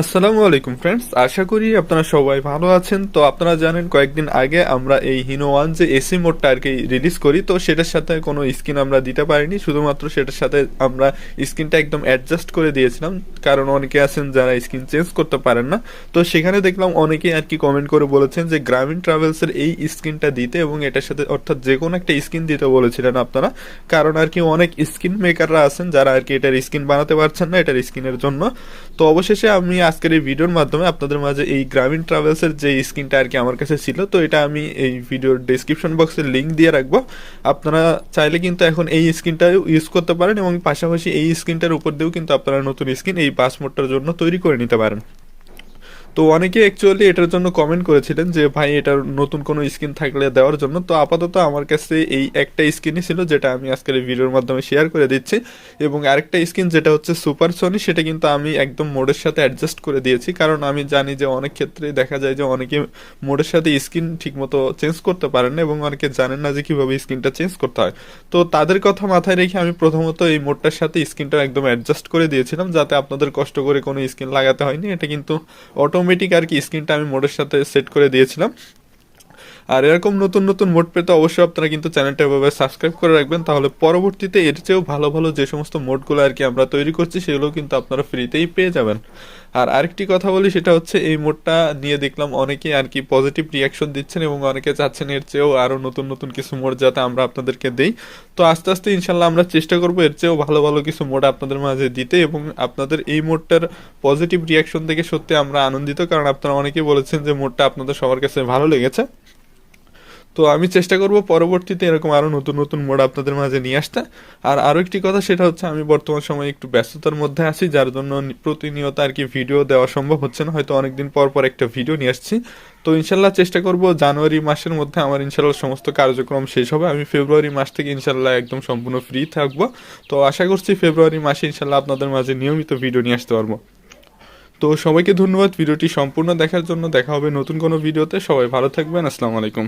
আসসালামু আলাইকুম ফ্রেন্ডস আশা করি আপনারা সবাই ভালো আছেন। তো আপনারা জানেন, কয়েকদিন আগে আমরা এই হিনো ওয়ান যে এসি মোডটা আর কি রিলিজ করি, তো সেটার সাথে কোনো স্কিন আমরা দিতে পারিনি। শুধুমাত্র সেটার সাথে আমরা স্কিনটা একদম অ্যাডজাস্ট করে দিয়েছিলাম। কারণ অনেকে আছেন যারা স্কিন চেঞ্জ করতে পারেন না। তো সেখানে দেখলাম অনেকে আর কি কমেন্ট করে বলেছেন যে, গ্রামীণ ট্রাভেলসের এই স্কিনটা দিতে এবং এটার সাথে অর্থাৎ যে কোনো একটা স্কিন দিতে বলেছিলেন আপনারা। কারণ আর কি অনেক স্কিন মেকাররা আছেন যারা আর কি এটার স্কিন বানাতে পারছেন না এটার স্কিনের জন্য। তো অবশেষে আমি আজকের এই ভিডিওর মাধ্যমে আপনাদের মাঝে এই গ্রামীণ ট্রাভেলসের যে স্কিনটা আর কি আমার কাছে ছিল, তো এটা আমি এই ভিডিওর ডিসক্রিপশন বক্সে লিঙ্ক দিয়ে রাখব। আপনারা চাইলে কিন্তু এখন এই স্কিনটা ইউজ করতে পারেন এবং পাশাপাশি এই স্কিনটার উপর দিয়েও কিন্তু আপনারা নতুন স্কিন এই পাসপোর্টটার জন্য তৈরি করে নিতে পারেন। তো অনেকে অ্যাকচুয়ালি এটার জন্য কমেন্ট করেছিলেন যে, ভাই, এটার নতুন কোনো স্কিন থাকলে দেওয়ার জন্য। তো আপাতত আমার কাছে এই একটা স্কিনই ছিল যেটা আমি আজকের ভিডিওর মাধ্যমে শেয়ার করে দিচ্ছি। এবং আরেকটা স্কিন যেটা হচ্ছে সুপার সনি সেটা কিন্তু আমি একদম মোডের সাথে অ্যাডজাস্ট করে দিয়েছি। কারণ আমি জানি যে, অনেক ক্ষেত্রে দেখা যায় যে, অনেকে মোডের সাথে স্কিন ঠিকমতো চেঞ্জ করতে পারেন না এবং অনেকে জানেন না যে, কীভাবে স্কিনটা চেঞ্জ করতে হয়। তো তাদের কথা মাথায় রেখে আমি প্রথমত এই মোডটার সাথে স্কিনটা একদম অ্যাডজাস্ট করে দিয়েছিলাম, যাতে আপনাদের কষ্ট করে কোনো স্কিন লাগাতে হয়নি। এটা কিন্তু অটোমেটিক আর কি স্ক্রিনটা আমি মোডের সাথে সেট করে দিয়েছিলাম। আর এরকম নতুন নতুন মোড পেতে অবশ্যই আপনারা কিন্তু চ্যানেলটা এভাবে সাবস্ক্রাইব করে রাখবেন, তাহলে পরবর্তীতে এর চেয়েও ভালো ভালো যে সমস্ত মোডগুলো আর কি আমরা তৈরি করছি, সেগুলো কিন্তু আপনারা ফ্রিতেই পেয়ে যাবেন। আর আরেকটি কথা বলি, সেটা হচ্ছে এই মোডটা নিয়ে দেখলাম অনেকে আর কি পজিটিভ রিয়াকশন দিচ্ছেন এবং অনেকে চাচ্ছেন এর চেয়েও আরও নতুন নতুন কিছু মোড যাতে আমরা আপনাদেরকে দেই। তো আস্তে আস্তে ইনশাল্লাহ আমরা চেষ্টা করব এর চেয়েও ভালো ভালো কিছু মোড আপনাদের মাঝে দিতে এবং আপনাদের এই মোডটার পজিটিভ রিয়াকশন দেখে সত্যি আমরা আনন্দিত, কারণ আপনারা অনেকেই বলেছেন যে মোডটা আপনাদের সবার কাছে ভালো লেগেছে। তো আমি চেষ্টা করব পরবর্তীতে এরকম আরও নতুন নতুন মোড আপনাদের মাঝে নিয়ে আসতে। আর আরও একটি কথা, সেটা হচ্ছে আমি বর্তমান সময়ে একটু ব্যস্ততার মধ্যে আছি, যার জন্য প্রতিনিয়ত আর কি ভিডিও দেওয়া সম্ভব হচ্ছে না। হয়তো অনেকদিন পর পর একটা ভিডিও নিয়ে আসছি। তো ইনশাল্লাহ চেষ্টা করব জানুয়ারি মাসের মধ্যে আমার ইনশাল্লাহ সমস্ত কার্যক্রম শেষ হবে। আমি ফেব্রুয়ারি মাস থেকে ইনশাল্লাহ একদম সম্পূর্ণ ফ্রি থাকব। তো আশা করছি ফেব্রুয়ারি মাসে ইনশাল্লাহ আপনাদের মাঝে নিয়মিত ভিডিও নিয়ে আসতে পারব। তো সবাইকে ধন্যবাদ। ভিডিওটি সম্পূর্ণ দেখার জন্য দেখা হবে নতুন কোনো ভিডিওতে সবাই ভালো থাকবেন। আসসালামু আলাইকুম।